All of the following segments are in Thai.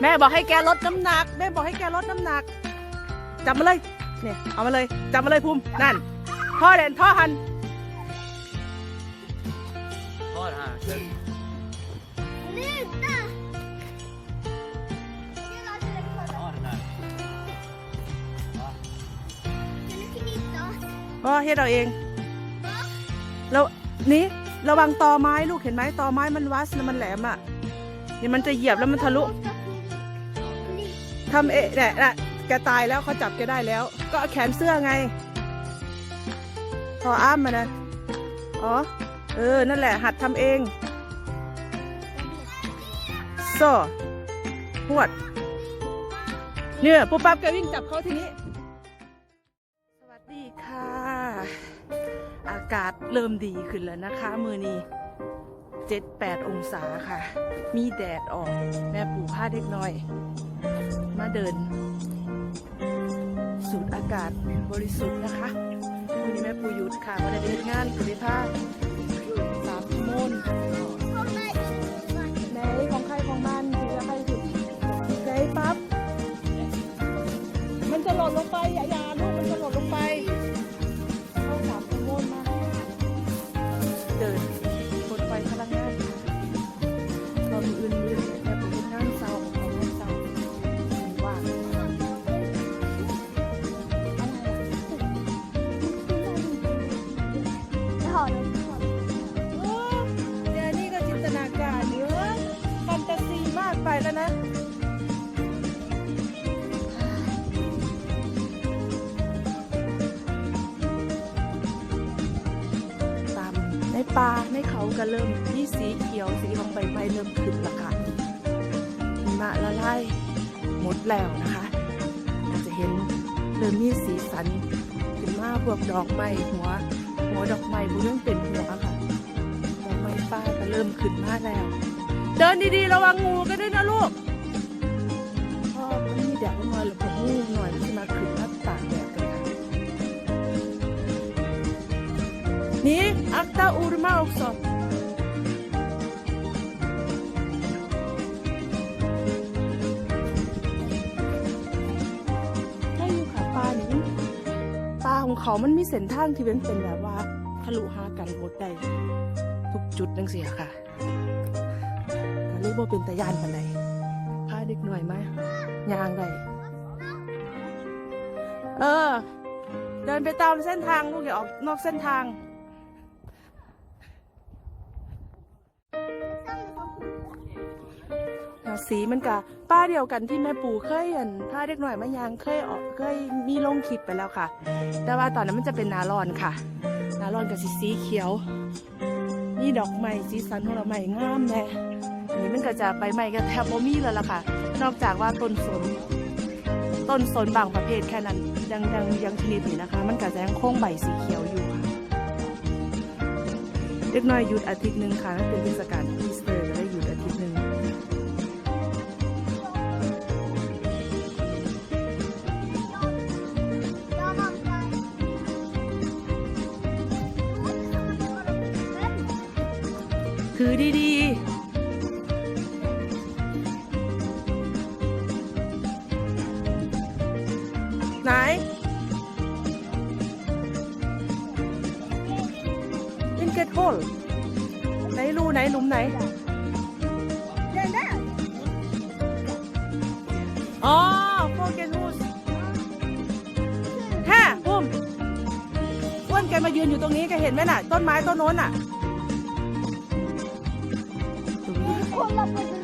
แม่บอกให้แกลดน้ำหนัก แม่บอกให้แกลดน้ำหนัก จับมาเลย เนี่ย เอามาเลย จับมาเลยภูมินั่น พ่อเด่นพ่อหันทอดฮ ก็เฮ็ดเอาเอง แล้วนี่ระวังตอไม้ลูกเห็นไหมตอไม้มันวัสแล้วมันแหลมอะเดี๋ยวมันจะเหยียบแล้วมันทะลุทำเอะเนี่ยนะแกตายแล้วเขาจับแกได้แล้ว ก็แขนเสื้อไงพออ้ามมานะอ๋อ เออ นั่นแหละ หัดทำเองโซ่หวด เนี่ยปุ๊บปั๊บแกวิ่งจับเขาทีนี้ สวัสดีค่ะ อากาศเริ่มดีขึ้นแล้วนะคะ มือนี้เจ็ดแปดองศาค่ะ มีแดดออก แม่ปู่ผ้าเด็กน้อย มาเดิน สูดอากาศบริสุทธิ์นะคะมือนี้แม่ปู่หยุดค่ะวันนี้เดินงานสุริภาสามโมงไหนของใครของมันถือจะใครถือไหนปั๊บมันจะหล่นลงไปอย่า ป่าในเขาก็เริ่มมีสีเขียวสีของใบไม้เริ่มขึ้นและค่ะหิมะละลายหมดแล้วนะคะอาจจะเห็นเริ่มมีสีสันขึ้นมาพวกดอกไม้หัว หัวดอกไม้บุเรื่องเป็นหัวค่ะดอกไม้ป่าก็เริ่มขึ้นมาแล้ว เดินดีๆระวังงูกันด้วยนะลูกพราะมันมีแดดงมาหรือพองูหน่อยมันจะมาขึ้นมา akta ormar också. ใช่อยู่ค่ะปลานี่มันปลาของเขามันมีเส้นทางที่เป็นเป็นแบบว่าทะลุหากันหมดได้ทุกจุดนังเสียค่ะก็เลยบ่เป็นตะยานปานใดพาเด็กหน่อยมายางได้เออ เดินไปตามเส้นทางลูกอย่าออกนอกเส้นทาง สีมันกะป้าเดียวกันที่แม่ปู่เคยเห็นผ้าเด็กหน่อยมายางเคยออกเคยมีลงคลิปไปแล้วค่ะ แต่ว่าตอนนั้นมันจะเป็นนาลอนค่ะ นาลอนกับสีสีเขียวนี่ดอกไม้สีสันของเราใหม่งามแน่อันนี้มันก็จะใบไม้ก็แทบบ่มีแล้วล่ะค่ะ นอกจากว่าต้นสน ต้นสนบางประเภทแค่นั้นยังยังยังชนิดนี้นะคะ มันก็จะยังคงใบสีเขียวอยู่ค่ะเด็กน้อยหยุดอาทิตย์หนึ่งค่ะนั่นเป็นเทศกาลอีสเตอร์ก็ได้หยุดอาทิตย์หนึ่ง ถือดีๆ ไหนอินเกตโฮลไหนรูไหนหลุมไหน อ๋อโฟเกนูสฮะพุ่มอ้วนแกมายืนอยู่ตรงนี้แกเห็นไหมน่ะ ต้นไม้ต้นโน้นน่ะ รง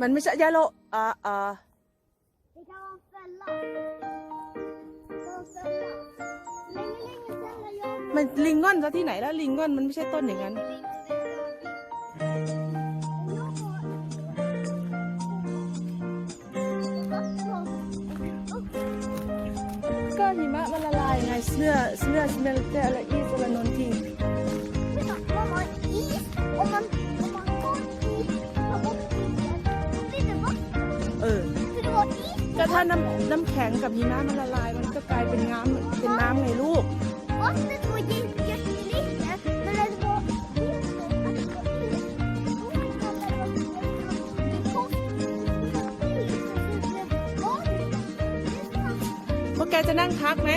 มันไม่ใช่ยาโลอ่าอ่า Det kan vara en fälla. Det kan vara en fälla. Länge, länge sedan när jag มันลิงกอนซะที่ไหนแล้วลิงกอนมันไม่ใช่ต้นอย่างนั้นก็หิมะมันละลายไงเสื้อเสื้อสเมลเตอร์และอีสละนนทิง ก็ถ้าน้ำน้ำแข็งกับหิมะมันละลาย มันก็กลายเป็นน้ำเป็นน้ำไงลูก Vattnet var jätte- jättelite, men när det var is, då att det var is, då kan det vara det kom is, så det blev vatten. Det är sant. พวกแกจะนั่งพักไหม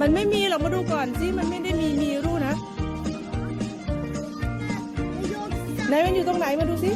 มันไม่มีหรอกมาดูก่อนสิมันไม่ได้มีมีรู้นะ Och jag ไหนมันอยู่ตรงไหนมาดูสิ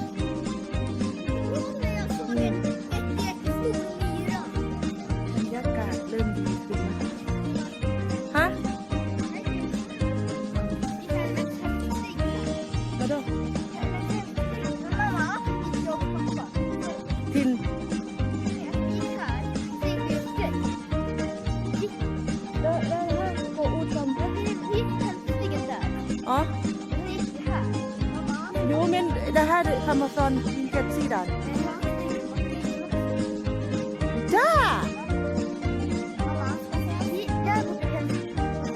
Mamma. ยูเมน det här Amazon Vinket sidan Ja! Mamma, vi där borta kan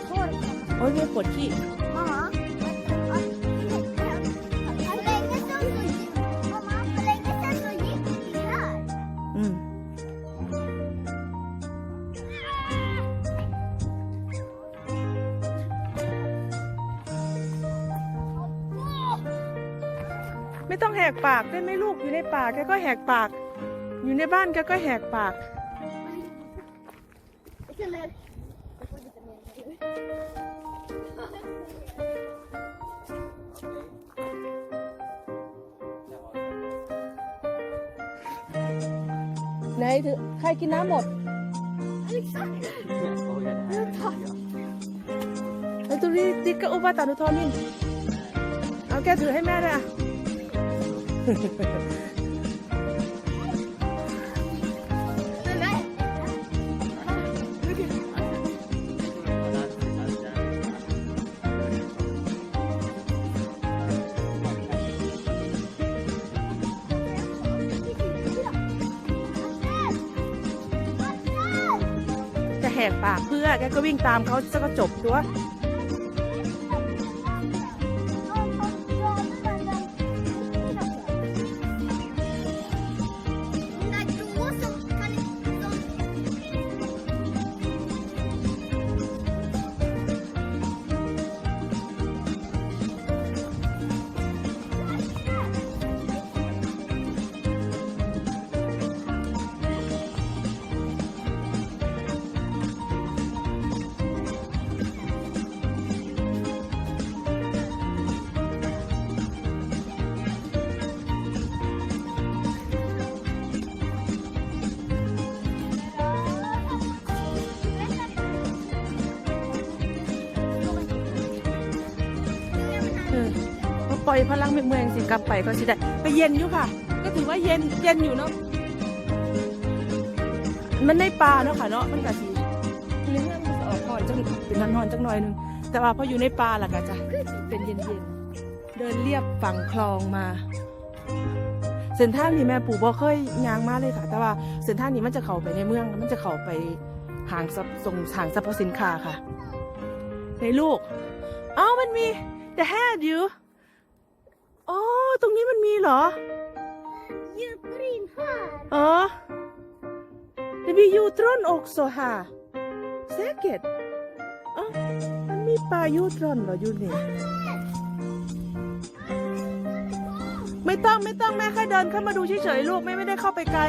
ta det. โปากได้ไหมลูกอยู่ในป่าแกก็แหกปาก อยู่ในบ้านแกก็แหกปาก ไหนถือใครกินน้ำหมด Alexander! ไอ้ตุรีติ๊กกะอุปาตานุทอมินเอาแกถือให้แม่ด้วยอะ จะแหกปากเพื่อแกก็วิ่งตามเขาจะก็จบตัวเอยพลังเมืองสิกลับไปก็สิได้ไปเย็นอยู่ค่ะ ก็ถือว่าเย็นเย็นอยู่เนาะมันในป่าเนาะค่ะเนาะมันก็สิเลี้ยงมันจะออกหอนจังเป็นนอนจังหน่อยหนึงแต่ว่าพออยู่ในป่าล่ะก็จะเป็นเย็นๆเดินเรียบฝั่งคลองมา เส้นทางนี้แม่ปู่บ่เคยยางมาเลยค่ะ แต่ว่าเส้นทางนี้มันจะเข้าไปในเมืองมันจะเข้าไปห้างส่งหางสรรพสินค้าค่ะในลูก เอ้ามันมี The head you อ๋อ ตรงนี้มันมีเหรอ Djuper in här. อ๋อ Det blir jutron också här Säkert อ๋อมันมีปลายูทรอนเหรออยู่นี่ไม่ต้องไม่ต้องแม่แค่เดินเข้ามาดูเฉยๆลูกแม่ไม่ได้เข้าไปไกล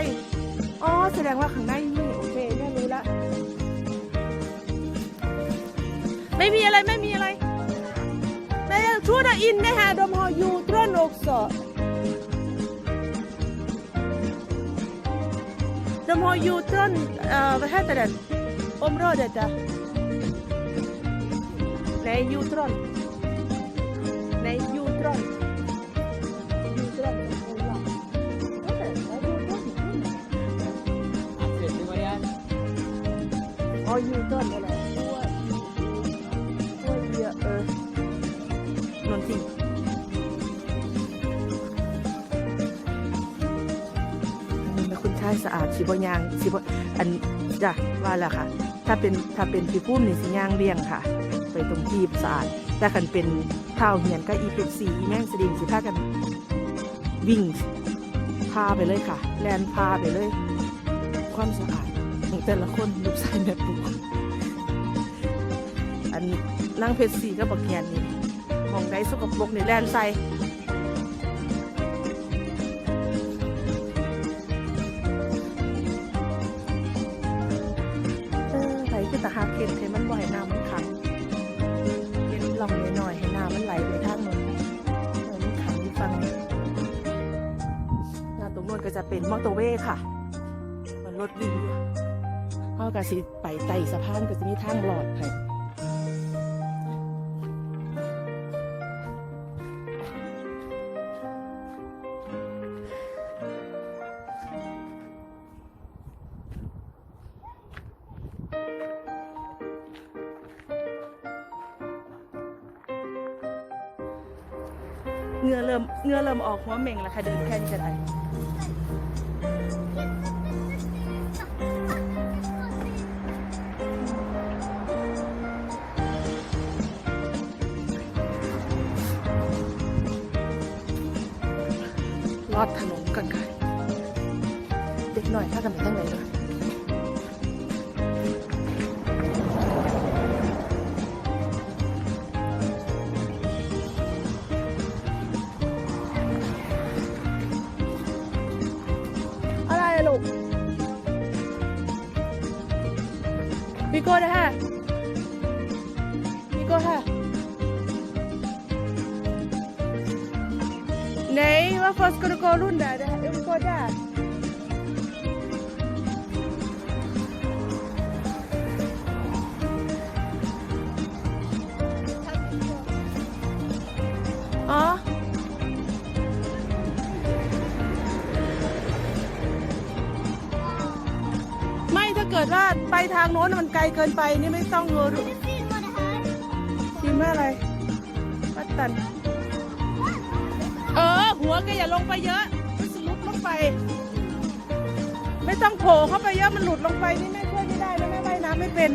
อ๋อ แสดงว่าข้างในนี่โอเคแม่รู้ละ ไม่มีอะไรไม่มีอะไร Şurada inne her dom har jordron också. De har jordron, uh, vad heter den? Området där. Nej, jordron. Nej, jordron. Oh, you don't. ายสะอาดสิบยางสิบอันจ้ะว่าแล้วค่ะ ถ้าเป็นถ้าเป็นพี่พุ่มนี่สิยางเลี้ยงค่ะ ไปตรงที่สะอาดแต่คันเป็นเท้าเหียนก็อีเป็ดสีอีแม่งสดิงสิพากันวิ่งพาไปเลยค่ะ แลนพาไปเลย ความสะอาดของแต่ละคนลูกชายแม่ปุ๊กอันนั่งเพชรสีก็บอกแกนนี่มองได้สกปรกนี่แลนใส่ เป็นมอเตอร์เวย์ค่ะ มันรถวิ่งอยู่เขาก็สิไปไต่สะพานก็จะมีทางหลอดให้เงือเริ่มเงือเริ่มออกหัวเหม่งแล้วค่ะเดินแค่นี้ก็ได้ พี่โก้นะฮะพี่โก้ฮะ Nej, varför ska du gå runt där? Det här- Jag vill gå där. น้นมันไกลเกินไปนี่ไม่ต้องเออ Du filmar det här. คิดว่าอะไรปัตตัน เออ หัวแกอย่าลงไปเยอะมันสลุดลงไป ไม่ต้องโผล่เข้าไปเยอะมันหลุดลงไปนี่แม่ช่วยไม่ได้นะแม่ว่ายน้ำไม่เป็น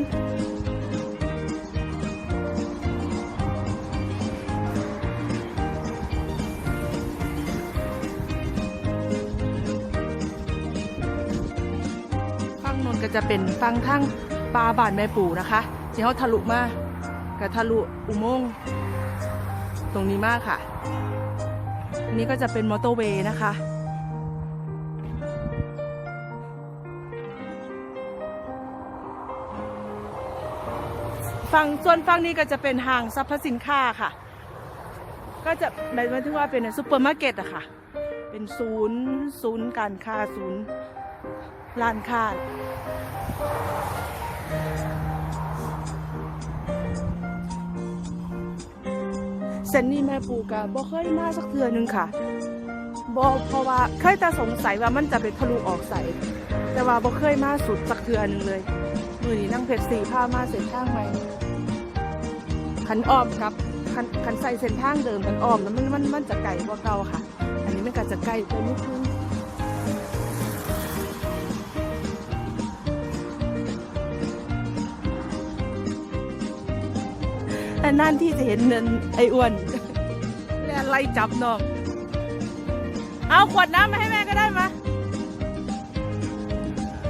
ฟังนนก็จะเป็นฟังทั้ง ปลาบานแม่ปู่นะคะที่เขาทะลุมากับทะลุอุโมงค์ตรงนี้มากค่ะอันนี้ก็จะเป็นมอเตอร์เวย์นะคะ ฝั่งส่วนฝั่งนี้ก็จะเป็นห้างสรรพสินค้าค่ะ ก็จะหมายถึงว่าเป็นซูเปอร์มาร์เก็ตอะค่ะ เป็นศูนย์ ศูนย์การค้าศูนย์ร้านค้า เซนนี่แม่ปูกะบ่เคยมาสักเทื่อหนึงค่ะบ่เพราะว่าเคยแต่สงสัยว่ามันจะเป็นทะลุออกใสแต่ว่าบ่เคยมาสุดสักเทื่อหนึงเลยมือนี้นั่งเพชรสีผ้ามาเส้นทางใหม่คันอ้อมครับคันคันใส่เส้นทางเดิมคันอ้อมแล้วมันมันมันจะไกลกว่าเก่าค่ะ อันนี้มันก็จะใกล้ไปนิดนึง แต่นั่นที่จะเห็นเนินไอ้อ้วนแล่นไล่จับน้อง เอาขวดน้ำมาให้แม่ก็ได้มา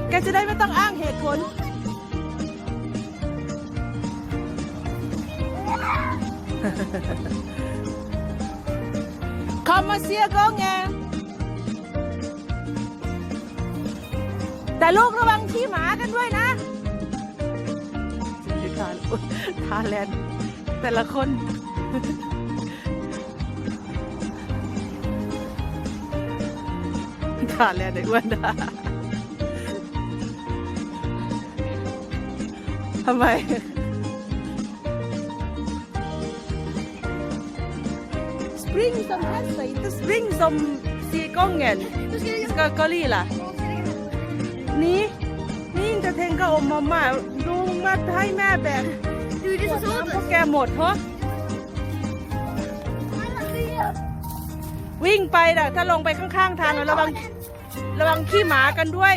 แกจะได้ไม่ต้องอ้างเหตุผล Kom och se gången แต่ลูกระวังขี้หมากันด้วยนะ ทาทาแลนด์ แต่ละคนทาแลนด์ไอ้อ้วนนะทำไม Spring som helst, inte spring som se gången. Nu ska jag Ska Galila? Nu ska jag lägga på. Ni? Ni inte เท่งก็อมมาม่าดูมาให้แม่แบก Du, det är ข så วดน้ำพวกแกหมดเหรอ Alla fyra. วิ่งไปนะถ้าลงไปข้างๆทางอะระวังระวังขี้หมากันด้วย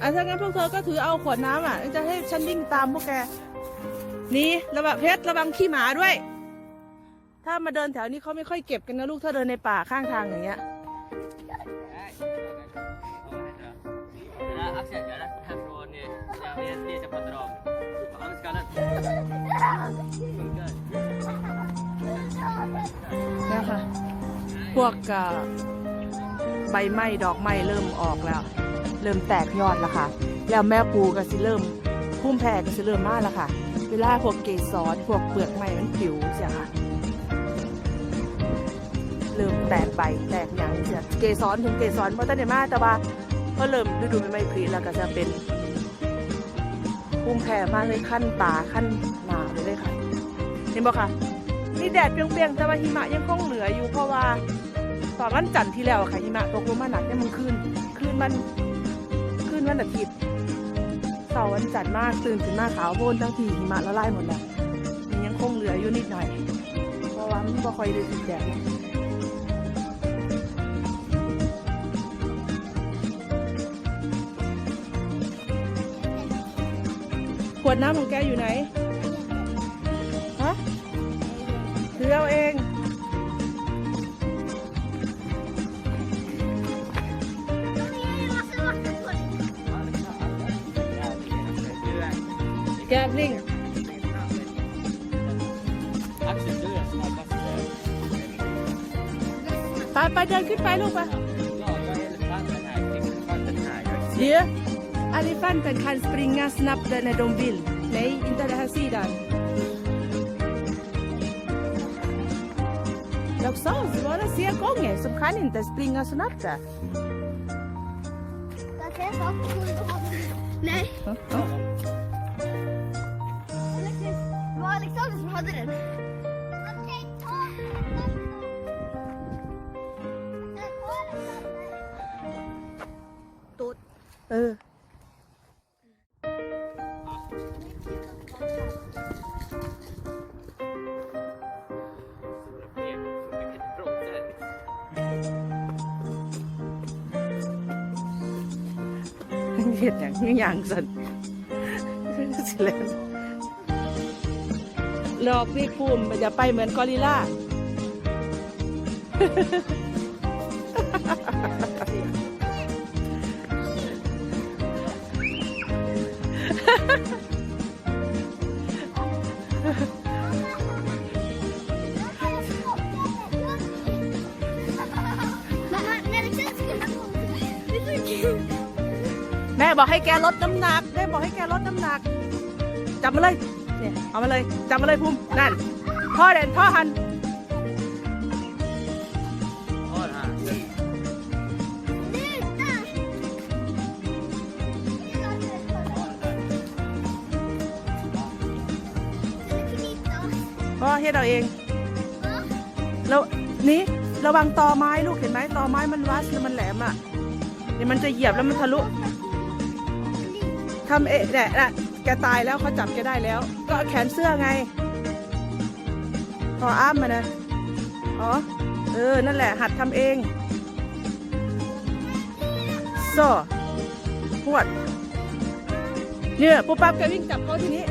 อะถ้างั้นพวกเธอก็ถือเอาขวดน้ำอะ จะให้ฉันวิ่งตามพวกแก นี่ระวังเพชรระวังขี้หมาด้วย ถ้ามาเดินแถวนี้เขาไม่ค่อยเก็บกันนะลูกถ้าเดินในป่าข้างทางอย่างเงี้ย Nej, Axel, jag är härifrån. Det jag pratar om. Han ska den. Funkar. เนี่ยค่ะ พวกเอ่อใบไม้ดอกไม้เริ่มออกแล้ว เริ่มแตกยอดแล้วค่ะ แล้วแม่ปูก็สิเริ่มพุ่มแผ่ก็สิเริ่มมาแล้วค่ะ เวลาพวกเกสรพวกเปลือกไม้มันผิวเสียค่ะ เริ่มแตกใบแตกอย่างเสียเกสรถึงเกสรเพราะตั้งแต่มาแต่ว่า อเริ่มฤดูใบไม้ผลิแล้วก็จะเป็นพุ่มแผ่มากเลยขั้นตาขั้นหนาเลยเลยค่ะเห็นบ่ค่ะนี่แดดเปรี้ยงๆแต่ว่าหิมะยังคงเหลืออยู่เพราะว่าตอนวันจันทร์ที่แล้วค่ะหิมะตกลงมาหนักเนี่ยมันคืนคืนมันคืนวันอาทิตย์เสาร์วันจันทร์มากตื่นขึ้นมาขาวโพลนทั้งทีหิมะละลายหมดแล้วมันยังคงเหลืออยู่นิดหน่อยเพราะว่ามันบ่ค่อยได้ติดแดด วดน้ำของแกอยู่ไหน ฮะถือเอาเอง แกบลิง ไปไปเดินขึ้นไปลูกไปเดี๋ยว elefanten kan springa snabbt när de vill. Nej inte den här sidan. Jag sa det ser gånger som kan inte springa snabbt. Nej, Ja, det var Alexander som hade den. เเห็ดอย่างนี้อย่างสันสิเลนหลอกพี่คูมมันจะไปเหมือนกอริล่าฮ่า บอกให้แกลดน้ำหนักแม่บอกให้แกลดน้ำหนัก จับมาเลย เนี่ย เอามาเลย จับมาเลยภูมินั่น พ่อเด่นพ่อหันพ่อเฮ็ดเอาเอง แล้วนี่ระวังตอไม้ลูกเห็นไหมตอไม้มันวัดแล้วมันแหลมอะเดี๋ยวมันจะเหยียบแล้วมันทะลุ ทำเอะเนี่ยน่ะแกตายแล้วเขาจับแกได้แล้ว ก็แขนเสื้อไงพออ้ามมานะอ๋อเออ นั่นแหละ หัดทำเองโซ่พวด เนี่ยปุ๊บปั๊บแกวิ่งจับเขาทีนี้